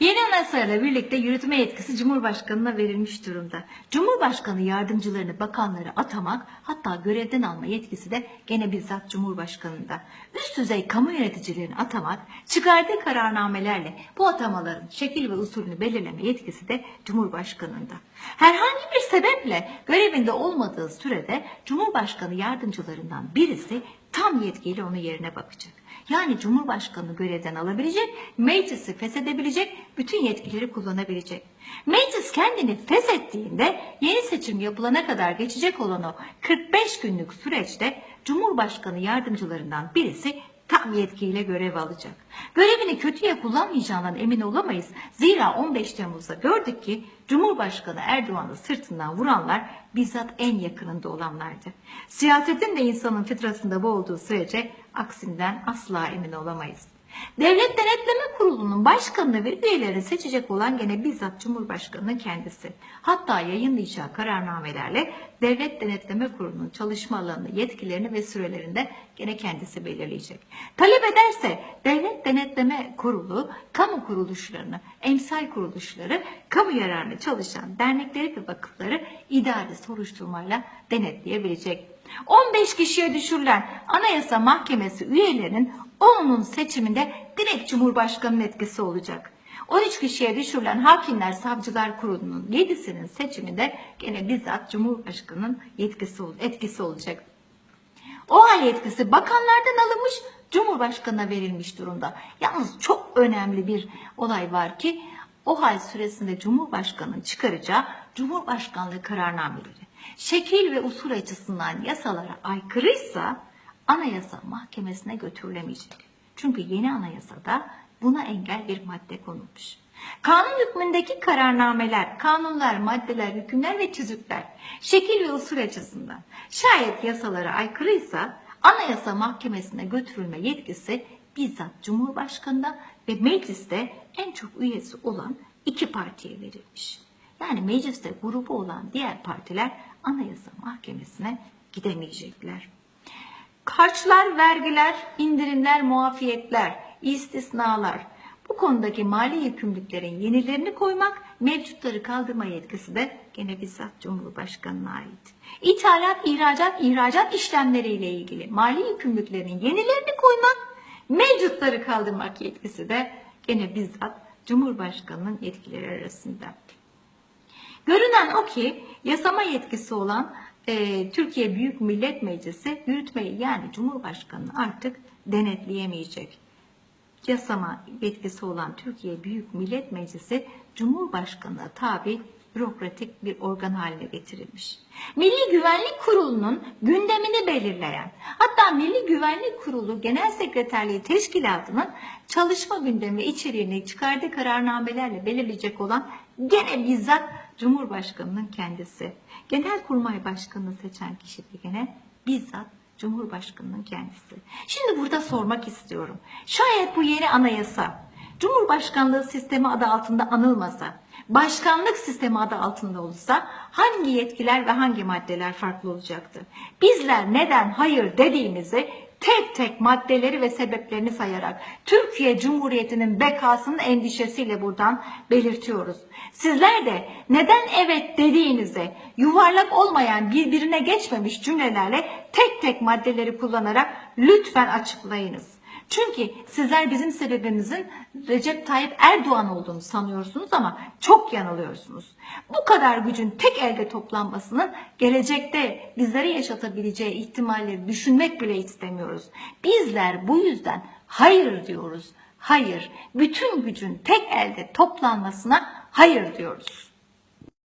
Yeni anayasayla birlikte yürütme yetkisi Cumhurbaşkanı'na verilmiş durumda. Cumhurbaşkanı yardımcılarını, bakanları atamak hatta görevden alma yetkisi de gene bizzat Cumhurbaşkanı'nda. Üst düzey kamu yöneticilerini atamak, çıkardığı kararnamelerle bu atamaların şekil ve usulünü belirleme yetkisi de Cumhurbaşkanı'nda. Herhangi bir sebeple görevinde olmadığı sürede Cumhurbaşkanı yardımcılarından birisi tam yetkiyle onun yerine bakacak. Yani Cumhurbaşkanı görevden alabilecek, meclisi feshedebilecek, bütün yetkileri kullanabilecek. Meclis kendini feshettiğinde yeni seçim yapılana kadar geçecek olan o 45 günlük süreçte Cumhurbaşkanı yardımcılarından birisi tam yetkiyle görev alacak. Görevini kötüye kullanmayacağından emin olamayız. Zira 15 Temmuz'da gördük ki Cumhurbaşkanı Erdoğan'ı sırtından vuranlar bizzat en yakınında olanlardı. Siyasetin de insanın fıtratında bu olduğu sürece aksinden asla emin olamayız. Devlet Denetleme Kurulu'nun başkanını ve üyelerini seçecek olan gene bizzat Cumhurbaşkanı'nın kendisi. Hatta yayınlayacağı kararnamelerle Devlet Denetleme Kurulu'nun çalışma alanını, yetkilerini ve sürelerini de gene kendisi belirleyecek. Talep ederse Devlet Denetleme Kurulu, kamu kuruluşlarını, emsal kuruluşları, kamu yararını çalışan dernekleri ve vakıfları idari soruşturmayla denetleyebilecek. 15 kişiye düşürülen Anayasa Mahkemesi üyelerinin 10'unun seçiminde direkt Cumhurbaşkanı'nın etkisi olacak. 13 kişiye düşürülen Hakimler Savcılar Kurulu'nun 7'sinin seçiminde gene bizzat Cumhurbaşkanı'nın yetkisi, etkisi olacak. O hal yetkisi bakanlardan alınmış, Cumhurbaşkanı'na verilmiş durumda. Yalnız çok önemli bir olay var ki o hal süresinde Cumhurbaşkanı'nın çıkaracağı Cumhurbaşkanlığı kararnameleri şekil ve usul açısından yasalara aykırıysa Anayasa Mahkemesi'ne götürülemeyecek. Çünkü yeni anayasada buna engel bir madde konulmuş. Kanun hükmündeki kararnameler, kanunlar, maddeler, hükümler ve tüzükler şekil ve usul açısından şayet yasalara aykırıysa Anayasa Mahkemesi'ne götürülme yetkisi bizzat Cumhurbaşkanı'na ve mecliste en çok üyesi olan iki partiye verilmiş. Yani mecliste grubu olan diğer partiler Anayasa Mahkemesi'ne gidemeyecekler. Harçlar, vergiler, indirimler, muafiyetler, istisnalar. Bu konudaki mali yükümlülüklerin yenilerini koymak, mevcutları kaldırma yetkisi de gene bizzat Cumhurbaşkanı'na ait. İthalat, ihracat, ihracat işlemleriyle ilgili mali yükümlülüklerin yenilerini koymak, mevcutları kaldırmak yetkisi de gene bizzat Cumhurbaşkanı'nın yetkileri arasında. Görünen o ki yasama yetkisi olan e, Türkiye Büyük Millet Meclisi yürütmeyi yani Cumhurbaşkanı'nı artık denetleyemeyecek. Yasama yetkisi olan Türkiye Büyük Millet Meclisi Cumhurbaşkanı'na tabi bürokratik bir organ haline getirilmiş. Milli Güvenlik Kurulu'nun gündemini belirleyen, hatta Milli Güvenlik Kurulu Genel Sekreterliği Teşkilatı'nın çalışma gündemi içeriğini çıkardığı kararnamelerle belirleyecek olan gene bizzat Cumhurbaşkanı'nın kendisi. Genelkurmay Başkanı'nı seçen kişi de gene bizzat Cumhurbaşkanı'nın kendisi. Şimdi burada sormak istiyorum. Şayet bu yeni anayasa Cumhurbaşkanlığı sistemi adı altında anılmasa, başkanlık sistemi adı altında olsa hangi yetkiler ve hangi maddeler farklı olacaktı? Bizler neden hayır dediğimizi tek tek maddeleri ve sebeplerini sayarak Türkiye Cumhuriyeti'nin bekasının endişesiyle buradan belirtiyoruz. Sizler de neden evet dediğinizi yuvarlak olmayan birbirine geçmemiş cümlelerle tek tek maddeleri kullanarak lütfen açıklayınız. Çünkü sizler bizim sebebimizin Recep Tayyip Erdoğan olduğunu sanıyorsunuz ama çok yanılıyorsunuz. Bu kadar gücün tek elde toplanmasının gelecekte bizlere yaşatabileceği ihtimalleri düşünmek bile istemiyoruz. Bizler bu yüzden hayır diyoruz. Hayır. Bütün gücün tek elde toplanmasına hayır diyoruz.